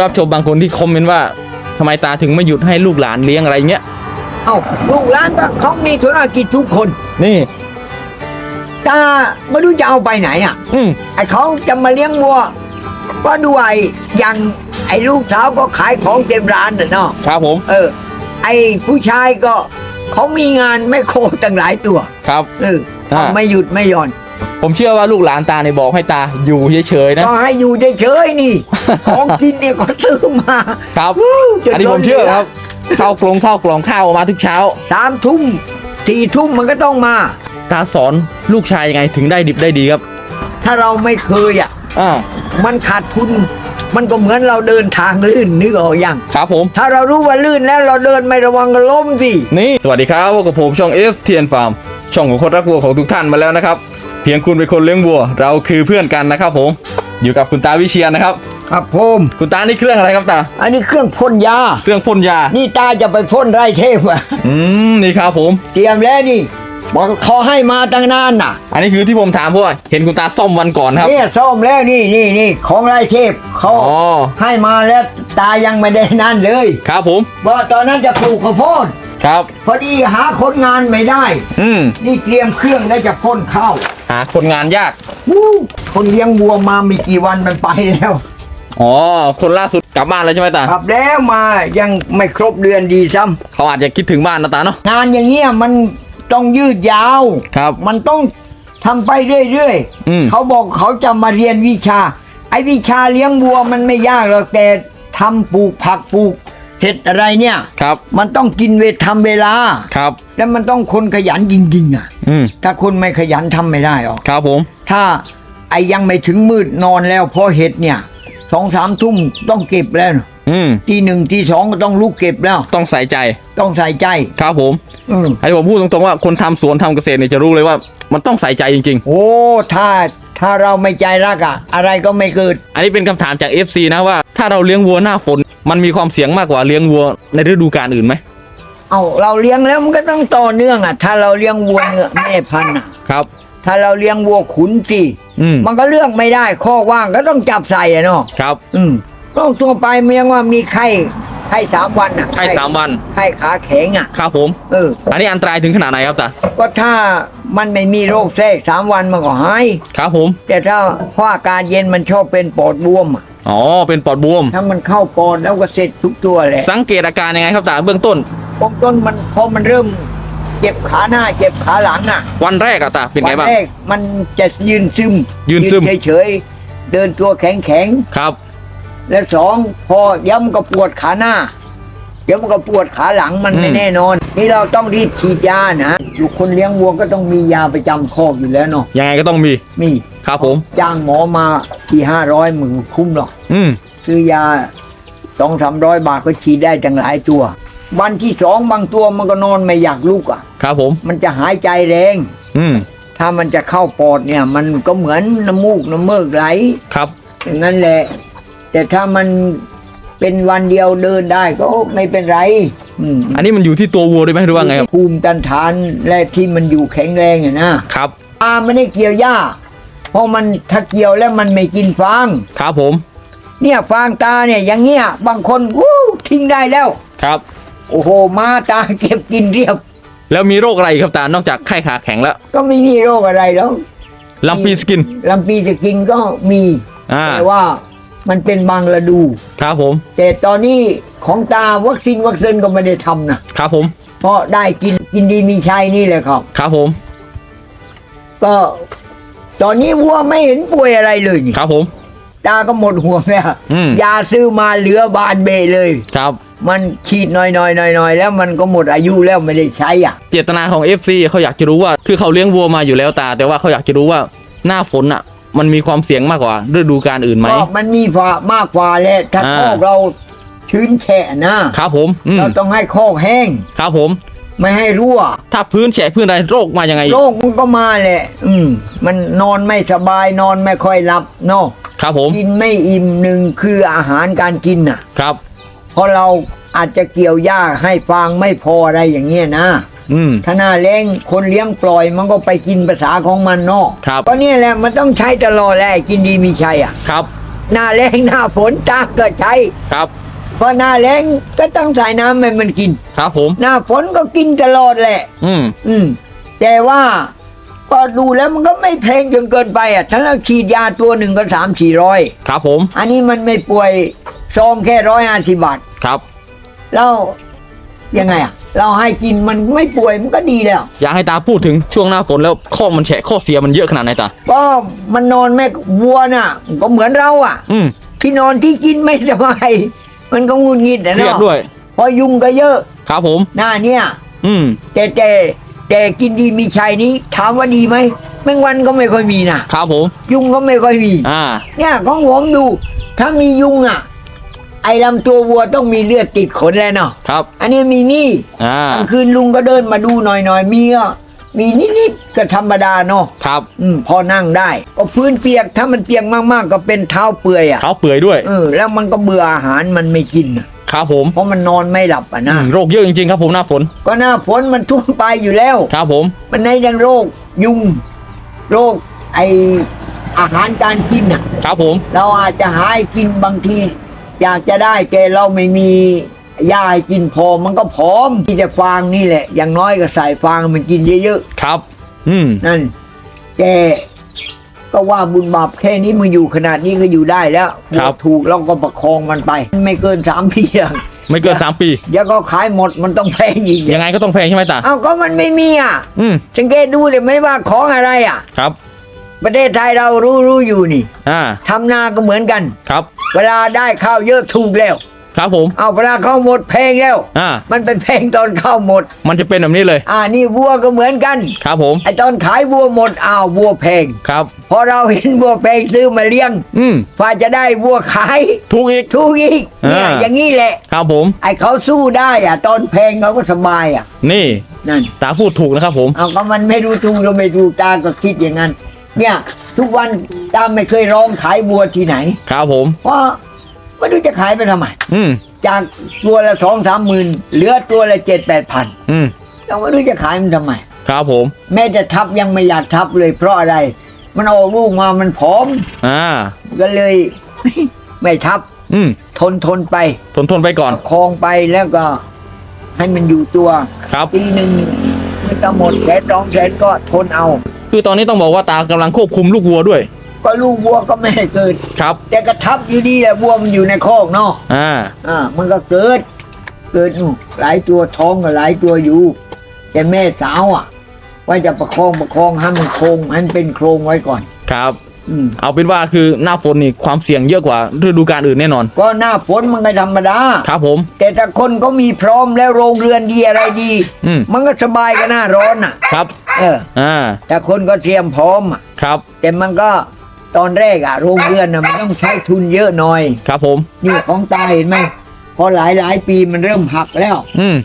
รับชมบางคนที่คอมเมนต์ว่าทำไมตาถึงไม่หยุดให้ลูกหลานเลี้ยงอะไรเงี้ย เอ้าลูกหลานก็เขามีธุรกิจทุกคนนี่ ตาไม่รู้จะเอาไปไหนอะอืมไอ้เขาจะมาเลี้ยงวัว ก็ด้วยอย่างไอ้ลูกสาวก็ขายของเต็มร้านน่ะเนาะครับผมเออ ไอ้ผู้ชายก็เขามีงานไม่โคตั้งหลายตัว ครับ เอออ่าเขาไม่หยุดไม่หย่อน ผมเชื่อว่าลูกหลานตาเนี่ยบอกให้ตาอยู่เฉยๆนะก็ให้อยู่เฉยๆนี่ ของกินเนี่ยก็ซื้อมา ครับจนอันนี้ผมเชื่อครับข้าวกลงข้าวกล่องข้าวออกมาทุกเช้า สามทุ่มสี่ทุ่มมันก็ต้องมา ตาสอนลูกชายยังไงถึงได้ดิบได้ดีครับถ้าเราไม่เคยอะ อ่ามันขาดทุน มันก็เหมือนเราเดินทางลื่นนึกออกยัง ครับผม ถ้าเรารู้ว่าลื่นแล้วเราเดินไม่ระวังก็ล้มสิ นี่ สวัสดีครับพบกับผมช่อง F t n Farm ช่องของคนรักวัวของทุกท่านมาแล้วนะครับเพียงคุณเป็นคนเลี้ยงวัว เราคือเพื่อนกันนะครับผม อยู่กับคุณตาวิเชียนนะครับ ครับผมคุณตานี่เครื่องอะไรครับตา อันนี้เครื่องพ่นยา เครื่องพ่นยา นี่ตาจะไปพ่นไร่เทพอะอืมนี่ครับผม เตรียมแล้วนี่บอกเขาให้มาตั้งนานน่ะ อันนี้คือที่ผมถามเพราะว่าเห็นคุณตาซ่อมวันก่อนครับเนี่ยซ่อมแล้วนี่นี่นี่ของไร่เทพเขาอ๋อให้มาแล้วตายังไม่ได้นั่นเลย ครับผมว่าตอนนั้นจะปลูกข้าวโพด ครับ พอดีหาคนงานไม่ได้ อืมนี่เตรียมเครื่องแล้วจะพ่นข้าวหาคนงานยากวู้คนเลี้ยงวัวมาไม่กี่วันมันไปแล้วอ๋อคนล่าสุดกลับบ้านแล้วใช่ไหมตาครับแล้วมายังไม่ครบเดือนดีซ้ำเขาอาจจะคิดถึงบ้านนะตาเนาะงานอย่างเงี้ยมันต้องยืดยาวครับ มันต้องทำไปเรื่อยอืมเขาบอกเขาจะมาเรียนวิชา ไอ้วิชาเลี้ยงวัวมันไม่ยากหรอกแต่ทำปลูกผักปลูก เห็ดอะไรเนี่ย ครับ มันต้องกินเวททำเวลา ครับ แล้วมันต้องคนขยันจริงๆอะ อืม ถ้าคนไม่ขยันทำไม่ได้หรอกครับผม ถ้าไอ้ยังไม่ถึงมืดนอนแล้วพอเห็ดเนี่ยสองสามทุ่มต้องเก็บแล้วนะอืม ตีหนึ่งตีสองก็ต้องลุกเก็บแล้ว ต้องใส่ใจ ต้องใส่ใจครับผม อืม อันนี้ผมพูดตรงๆว่าคนทำสวนทำเกษตรเนี่ยจะรู้เลยว่า มันต้องใส่ใจจริง โอ้ ถ้า ถ้าเราไม่ใจรักอะอะไรก็ไม่เกิดๆอันนี้เป็นคำถามจาก FC นะว่า ถ้าเราเลี้ยงวัวหน้าฝน มันมีความเสี่ยงมากกว่าเลี้ยงวัวในฤดูกาลอื่นไหมเอาเราเลี้ยงแล้วมันก็ต้องต่อเนื่องอะถ้าเราเลี้ยงวัวเนื้อแม่พันธุ์อะครับ ถ้าเราเลี้ยงวัวขุนจีอืมมันก็เลือกไม่ได้ข้อว่างก็ต้องจับใส่อะเนาะครับ อืมก็ทั่วไปเมียงว่ามีไข้ ไข้สามวันอะให้สามวันไข้ขาแข็งอะครับผมเอออันนี้อันตรายถึงขนาดไหนครับตาก็ถ้ามันไม่มีโรคแทรกสามวันมันก็หายครับผม แต่ถ้าเพราะอากาศเย็นมันชอบเป็นปอดบวมอะอ๋อเป็นปอดบวม ถ้ามันเข้าปอดแล้วก็เสร็จทุกตัวแหละสังเกตอาการยังไงครับตาเบื้องต้นพอต้นมันพอมันเริ่มเจ็บขาหน้าเจ็บขาหลังอะ วันแรกอะตาเป็นไงบ้างวัแรกมันจะยืนซึม ยืนซึมเฉยๆเดินตัวแข็งแข็งครับๆ แล้วสองพอเดี๋ยวมันก็ปวดขาหน้า เดี๋ยวมันก็ปวดขาหลังมันไม่แน่นอน นี่เราต้องรีบฉีดยานะอยู่คนเลี้ยงวัวก็ต้องมียาประจำคอกอยู่แล้วเนาะยังไงก็ต้องมีมีครับผม จ้างหมอมาที่ห้าร้อยหมื่นคุ้มหรอกอืมซื้อยาสองสามร้อยบาทก็ฉีดได้ตั้งหลายตัว วันที่สองบางตัวมันก็นอนไม่อยากลุกอะ ครับผม มันจะหายใจแรง อืมถ้ามันจะเข้าปอดเนี่ย มันก็เหมือนน้ำมูกน้ำเมือกไหลครับ อย่างนั้นแหละ แต่ถ้ามันเป็นวันเดียวเดินได้ก็ไม่เป็นไรอืมอันนี้มันอยู่ที่ตัววัวด้วยไหมหรือว่าไงครับ ภูมิต้านทานและที่มันอยู่แข็งแรงอะนะครับ ปลาไม่ได้เกี่ยวหญ้า เพราะมันถ้าเกี่ยวแล้วมันไม่กินฟาง ครับผม เนี่ยฟางตาเนี่ยอย่างเงี้ยบางคนวู้ทิ้งได้แล้ว ครับ โอ้โหมาตาเก็บกินเรียบ แล้วมีโรคอะไรอีกครับตานอกจากไข้ขาแข็งแล้วก็ไม่มีโรคอะไรแล้วลัมปีสกิน ลำปีจะกินก็มี อ่า แต่ว่า มันเป็นบางฤดู ครับผม แต่ตอนนี้ของตาวัคซีนวัคซีนก็ไม่ได้ทำนะครับผม เพราะได้กินกินดีมีชัยนี่แหละครับ ครับผม ก็ ตอนนี้วัวไม่เห็นป่วยอะไรเลยนี่ครับผม ตาก็หมดห่วงแล้วอืม ยาซื้อมาเหลือบานเบเลย ครับ มันฉีดหน่อยๆหน่อยๆแล้วมันก็หมดอายุแล้วไม่ได้ใช้อะ เจตนาของ FC เขาอยากจะรู้ว่า คือเขาเลี้ยงวัวมาอยู่แล้วตา แต่ว่าเขาอยากจะรู้ว่าหน้าฝนอะ มันมีความเสี่ยงมากกว่าฤดูกาลอื่นไหม ก็มันมีฝามากกว่าแหละถ้าอ่า คอกเราชื้นแฉะนะ ครับผมอืมเราต้องให้คอกแห้ง ครับผม ไม่ให้รั่ว ถ้าพื้นแฉะพื้นอะไรโรคมายังไง โรคมันก็มาแหละ อืม มันนอนไม่สบายนอนไม่ค่อยหลับเนาะครับผม กินไม่อิ่มหนึ่งคืออาหารการกินน่ะ ครับ เพราะเราอาจจะเกี่ยวหญ้าให้ฟางไม่พออะไรอย่างเงี้ยนะ อืม ถ้าหน้าแรงคนเลี้ยงปล่อยมันก็ไปกินภาษาของมันเนาะครับ ก็เนี่ยแหละมันต้องใช้ตลอดแหละกินดีมีชัยอะ ครับ หน้าแรงหน้าฝนตาก็ใช้ครับ เพราะหน้าแรงก็ต้องใส่น้ำให้มันกิน ครับผม หน้าฝนก็กินตลอดแหละ อืม อืม แต่ว่าก็ดูแล้วมันก็ไม่แพงจนเกินไปอะถ้าเราฉีดยาตัวหนึ่งก็สามสี่ร้อยครับผม อันนี้มันไม่ป่วยซองแค่ร้อยห้าสิบบาท ครับ แล้ว ยังไงอะ เราให้กินมันไม่ป่วยมันก็ดีแล้ว อยากให้ตาพูดถึงช่วงหน้าฝนแล้วข้อมันแฉะข้อเสียมันเยอะขนาดไหนตาก็มันนอนแม่วัวน่ะ ก็เหมือนเราอะ อืมที่นอนที่กินไม่สบายมันก็งุนงิดนะเครียดเนาะด้วย เพราะยุงก็เยอะ ครับผม หน้าเนี่ย อืมแต่แต่แต่กินดีมีชัยนี้ ถามว่าดีไหมแมงวันก็ไม่ค่อยมีนะครับผม ยุงก็ไม่ค่อยมี อ่า เนี่ยของผมดู ถ้ามียุงอะ ไอ้ลำตัววัวต้องมีเลือดติดขนแล้วเนาะครับ อันนี้มีนี่อ่ากลางคืนลุงก็เดินมาดูหน่อยๆมีก็มีนิดๆก็ธรรมดาเนาะครับอืมพอนั่งได้ก็พื้นเปียกถ้ามันเปียกมากๆก็เป็นเท้าเปื่อยอะเท้าเปื่อยด้วยเออแล้วมันก็เบื่ออาหารมันไม่กินน่ะครับผม เพราะมันนอนไม่หลับอะอืนะมโรคเยอะจริงๆ ครับผมหน้าฝน ก็หน้าฝนมันทุ่วไปอยู่แล้ว ครับผม มันในยังโรคยุงโรคไออาหารการกินอะ ครับผม เราอาจจะหาให้กินบางที อยากจะได้แต่เราไม่มียาให้กินพอมันก็ผอมที่จะฟางนี่แหละ อย่างน้อยก็ใส่ฟางให้มันกินเยอะครับ อืม ๆนั่นแกก็ว่าบุญบาปแค่นี้มึงอยู่ขนาดนี้ก็อยู่ได้แล้วครับ ถูกเราก็ประคองมันไป ไม่เกินสามปีอะไม่เกินสามปี เดี๋ยวก็ขายหมดมันต้องแพงอีกยังไงก็ต้องแพงใช่ไหมตา เอาก็มันไม่มีอะ อืม สังเกตดูเลยไม่ว่าของอะไรอะ ครับ ประเทศไทยเรารู้รู้อยู่นี่อ่า ทำนาก็เหมือนกัน ครับ เวลาได้ข้าวเยอะถูกแล้ว ครับผม เอาเวลาข้าวหมดแพงแล้ว อ่า มันเป็นแพงตอนข้าวหมด มันจะเป็นแบบนี้เลย อ่านี่วัวก็เหมือนกัน ครับผม ไอตอนขายวัวหมดอ้าววัวแพง ครับ พอเราเห็นวัวแพงซื้อมาเลี้ยงอืมพอจะได้วัวขายถูกอีก ถูกอีกเนี่ยอ่า อย่างนี้แหละ ครับผม ไอเขาสู้ได้อะ ตอนแพงเขาก็สบายอะ นี่นั่น ตาพูดถูกนะครับผม เอาก็มันไม่รู้ถูกเราไม่ถูกตาก็คิดอย่างนั้น เนี่ย ทุกวันตาไม่เคยร้องขายวัวที่ไหน ครับผม เพราะไม่รู้จะขายไปทำไม อืมจากตัวละสองสามหมื่นเหลือตัวละเจ็ดแปดพันอืมเราไม่รู้จะขายมันทำไม ครับผม แม้จะทับยังไม่อยากทับเลยเพราะอะไร มันออกลูกมามันผอม อ่า ก็เลย ไม่ทับ อืมทนทนไปทนทนไปก่อนคลองไปแล้วก็ให้มันอยู่ตัวครับ ปีหนึ่ง ไม่ต้องหมดแสนสองแสนก็ทนเอา คือตอนนี้ต้องบอกว่าตากำลังควบคุมลูกวัวด้วย ก็ลูกวัวก็ไม่ให้เกิด ครับ แต่กระทับอยู่ดีแหละวัวมันอยู่ในคอกเนาะอ่า อ่า มันก็เกิด เกิดนู่นหลายตัวท้องก็หลายตัวอยู่ แต่แม่สาวอะ ว่าจะประคองประคองให้มันโครงให้มันเป็นโครงไว้ก่อน ครับ อืม เอาเป็นว่าคือหน้าฝนนี่ความเสี่ยงเยอะกว่าฤดูกาลอื่นแน่นอน ก็หน้าฝนมันก็ธรรมดา ครับผม แต่ถ้าคนก็มีพร้อมแล้วโรงเรือนดีอะไรดี อืม มันก็สบายกันหน้าร้อนอะ ครับ เอออ่า แต่คนก็เตรียมพร้อมอะ ครับ แต่มันก็ตอนแรกอะ โรงเรือนอะมันต้องใช้ทุนเยอะหน่อย ครับผม นี่ของตาเห็นไหมพอหลายหลายปีมันเริ่มหักแล้ว อืม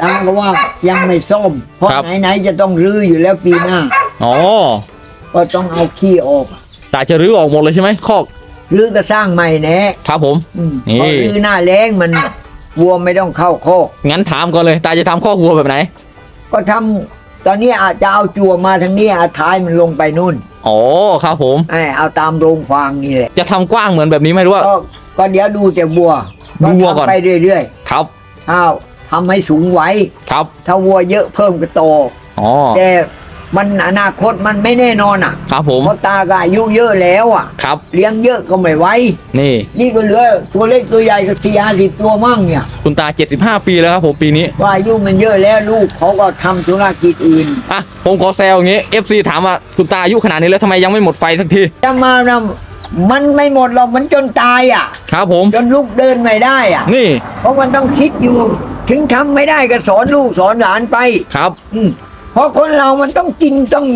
ตาก็ว่ายังไม่ซ่อมเพราะครับ ไหนๆจะต้องรื้ออยู่แล้วปีหน้า อ๋อ ก็ต้องเอาขี้ออก ตาจะรื้อออกหมดเลยใช่ไหมคอกรื้อก็สร้างใหม่แน่ครับผมอืมนี่เพราะรื้อหน้าแรงมันวัวไม่ต้องเข้าโคอก งั้นถามก่อนเลยตาจะทำคอกวัวแบบไหนก็ทำตอนนี้อาจจะเอาจั่วมาทางนี้เอาท้ายมันลงไปนู่นอ๋อครับผม ไอ้เอาตามโรงฟางนี่แหละจะทำกว้างเหมือนแบบนี้ไหมหรือว่า ก็ก็เดี๋ยวดูแต่วัวดูวัวก่อน ทำไปเรื่อยครับๆอ้าวทำให้สูงไว้ ครับถ้าวัวเยอะเพิ่มก็โต อ๋อแต่ มันอนาคตมันไม่แน่นอนอะครับผมเพราะตาก็อายุเยอะแล้วอะ ครับ เลี้ยงเยอะก็ไม่ไหวนี่ นี่ก็เหลือตัวเล็กตัวใหญ่ก็สี่ห้าสิบตัวมั่งเนี่ย คุณตา 75 ปีแล้วครับผมปีนี้ ว่าอายุมันเยอะแล้วลูกเขาก็ทำธุรกิจอื่น อะ ผมขอแซวอย่างงี้ FC ถามว่าคุณตาอายุขนาดนี้แล้วทำไมยังไม่หมดไฟสักที จะมานะมันไม่หมดหรอกมันจนตายอะ ครับผม จนลูกเดินไม่ได้อะ นี่ เพราะมันต้องคิดอยู่ ถึงทำไม่ได้ก็สอนลูกสอนหลานไป ครับ อืมเพ ราะคนเรามันต้องกินต้อง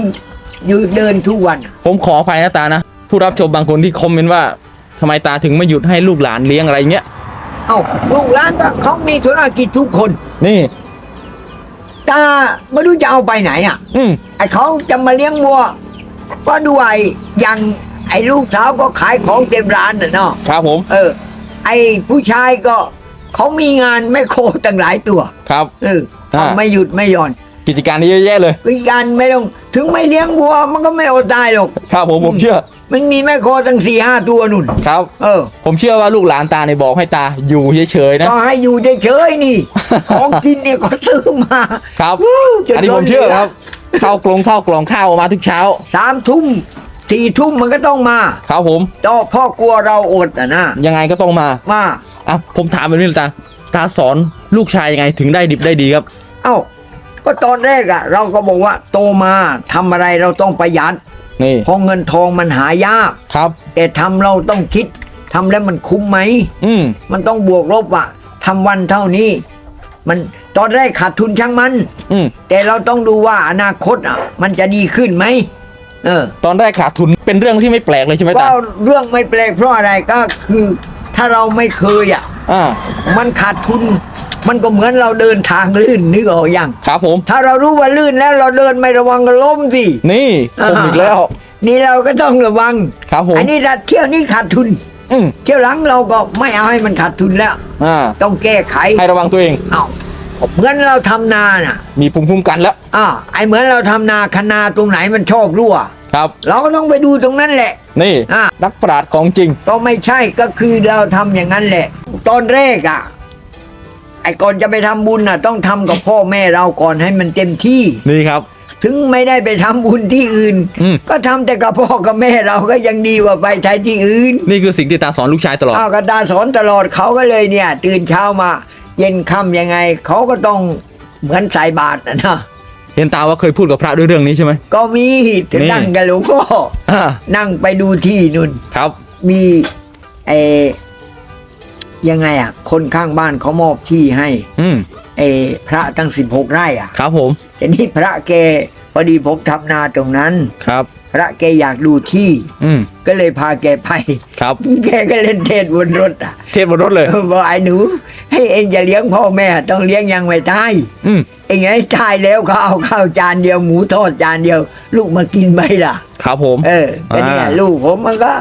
อยู่เดินทุกวันอะผมขออภัยนะตานะ ผู้รับชมบางคนที่คอมเมนต์ว่าทำไมตาถึงไม่หยุดให้ลูกหลานเลี้ยงอะไรเงี้ย เอ้าลูกหลานก็เขามีธุรกิจทุกคนนี่ ตาไม่รู้จะเอาไปไหนอะ อืมไอ้เขาจะมาเลี้ยงวัว ก็ด้วยอย่างไอ้ลูกสาวก็ขายของเต็มร้านน่ะเนาะครับผม เออ ไอ้ผู้ชายก็เขามีงานไม่โคตั้งหลายตัว ครับ เอออ่าเขาไม่หยุดไม่หย่อน กิจการนี้เยอะแยะเลยวิธีการไม่ต้องถึงไม่เลี้ยงวัวมันก็ไม่อดตายหรอก ครับผมผมเชื่อมันมีแม่โคตั้งสี่ห้าตัวนุ่น ครับ เออ ผมเชื่อว่าลูกหลานตาเนี่ยบอกให้ตาอยู่เฉยๆนะ ก็ให้อยู่เฉยๆนี่ ของกินเนี่ยก็ซื้อมาครับ วู้จอันนี้ผมเชื่อครับข้าวกลงข้าวกล่องข้าวมาทุกเช้า สามทุ่มสี่ทุ่มมันก็ต้องมาครับผมต่อพ่อกลัวเราอดอะนะยังไงก็ต้องมามา อะผมถามแบบนี้เลยตา ตาสอนลูกชายยังไงถึงได้ดิบได้ดีครับ เอ้า ก็ตอนแรกอะเราก็บอกว่าโตมาทำอะไรเราต้องประหยัดนี่เพราะเงินทองมันหายาก ครับ แต่ทำเราต้องคิดทำแล้วมันคุ้มไหม อืมมันต้องบวกลบอะทำวันเท่านี้ มันตอนแรกขาดทุนช่างมัน อืมแต่เราต้องดูว่าอนาคตอะมันจะดีขึ้นไหมเออ ตอนแรกขาดทุนเป็นเรื่องที่ไม่แปลกเลยใช่ไหมก็ตาเรื่องไม่แปลกเพราะอะไรก็คือ ถ้าเราไม่เคยอะ อ่ามันขาดทุน มันก็เหมือนเราเดินทางลื่นนึกออกยังครับผม ถ้าเรารู้ว่าลื่นแล้วเราเดินไม่ระวังก็ล้มสินี่ผมอีกแล้ว นี่เราก็ต้องระวังครับผมอันนี้ถ้าเที่ยวนี้ขาดทุนอืมเที่ยวหลังเราก็ไม่เอาให้มันขาดทุนแล้วอ่าต้องแก้ไขให้ระวังตัวเองเอาเหมือนเราทำนาน่ะ มีภูมิคุ้มกันแล้วอ่าไอเหมือนเราทำนาคนาตรงไหนมันชอบรั่ว ครับ เราก็ต้องไปดูตรงนั้นแหละ นี่อ่านักปราชญ์ของจริง ก็ไม่ใช่ก็คือเราทำอย่างนั้นแหละ ตอนแรกอะ ไอ้ก่อนจะไปทำบุญน่ะ ต้องทำกับพ่อแม่เราก่อนให้มันเต็มที่ นี่ครับ ถึงไม่ได้ไปทำบุญที่อื่น อืม ก็ทำแต่กับพ่อกับแม่เราก็ยังดีกว่าไปใช้ที่อื่น นี่คือสิ่งที่ตาสอนลูกชายตลอด อ้าวกระดาสอนตลอดเขาก็เลยเนี่ย ตื่นเช้ามา เย็นค่ำยังไง เขาก็ต้องเหมือนใส่บาตรนะนะ เห็นตาว่าเคยพูดกับพระด้วยเรื่องนี้ใช่ไหม ก็มีถึงนี่นั่งกับหลวงพ่ออ่า นั่งไปดูที่นุ่น ครับ มีเออยังไงอะ คนข้างบ้านเขามอบที่ให้อืมเออพระตั้งสิบหกไร่อะครับผม ทีนี้พระแกพอดีผมทำนาตรงนั้น ครับ พระแกอยากดูที่ อืมก็เลยพาแกไป ครับ แกก็เล่นเทศบนรถอะเทศบนรถเลย บอกไอ้หนู ให้เองอย่าเลี้ยงพ่อแม่ ต้องเลี้ยงยังไม่ตายอืมเองให้ตายแล้วเขาเอาข้าวจานเดียวหมูทอดจานเดียว ลูกมากินไหมล่ะ ครับผม เออก็เนี่ยอ่า ลูกผมมันก็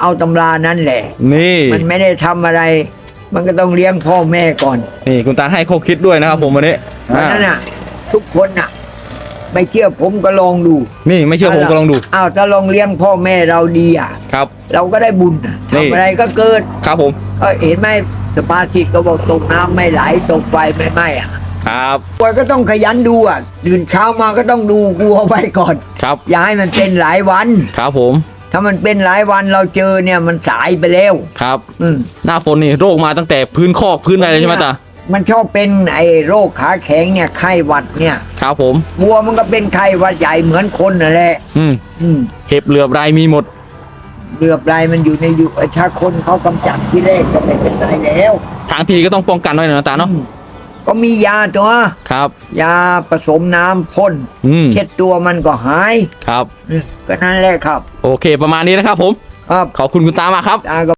เอาตำรานั้นแหละ นี่ มันไม่ได้ทำอะไร มันก็ต้องเลี้ยงพ่อแม่ก่อนนี่คุณตาให้ข้อคิดด้วยนะครับผมวันนี้เพราะอ่าฉะนั้นน่ะ ทุกคนน่ะ ไม่เชื่อผมก็ลองดูนี่ไม่เชื่อผมก็ลองดูอ้าวถ้าลองเลี้ยงพ่อแม่เราดีอะครับ เราก็ได้บุญน่ะนี่ทำอะไรก็เกิดครับผมเอ้ยเห็นไหมสปาสิตก็บอกตกน้ำไม่ไหลตกไฟไม่ไหม้อะครับป่วยก็ต้องขยันดูอะตื่นเช้ามาก็ต้องดูกลัวไว้ก่อน ครับ อย่าให้มันเป็นหลายวัน ครับผม ถ้ามันเป็นหลายวันเราเจอเนี่ยมันสายไปแล้วครับ อืมหน้าฝนนี่โรคมาตั้งแต่พื้นคอกพื้นอะไรเลยใช่ไหมตามันชอบเป็นไอ้โรคขาแข็งเนี่ยไข้หวัดเนี่ย ครับผม วัวมันก็เป็นไข้หวัดใหญ่เหมือนคนนั่นแหละอืมอืมเห็บเหลือบไรมีหมด เรือปลายมันอยู่ในยุคชาคนเขากำจัดที่แรกก็ไม่เป็นไรแล้วทางทีก็ต้องป้องกันไว้หน่อยนะตาเนาะอืมก็มียาตัว ครับ ยาผสมน้ำพ่นอืมเช็ดตัวมันก็หายครับ อืมก็นั่นแหละครับ โอเค ประมาณนี้นะครับผม ครับขอบคุณคุณตามากครับ ตาก็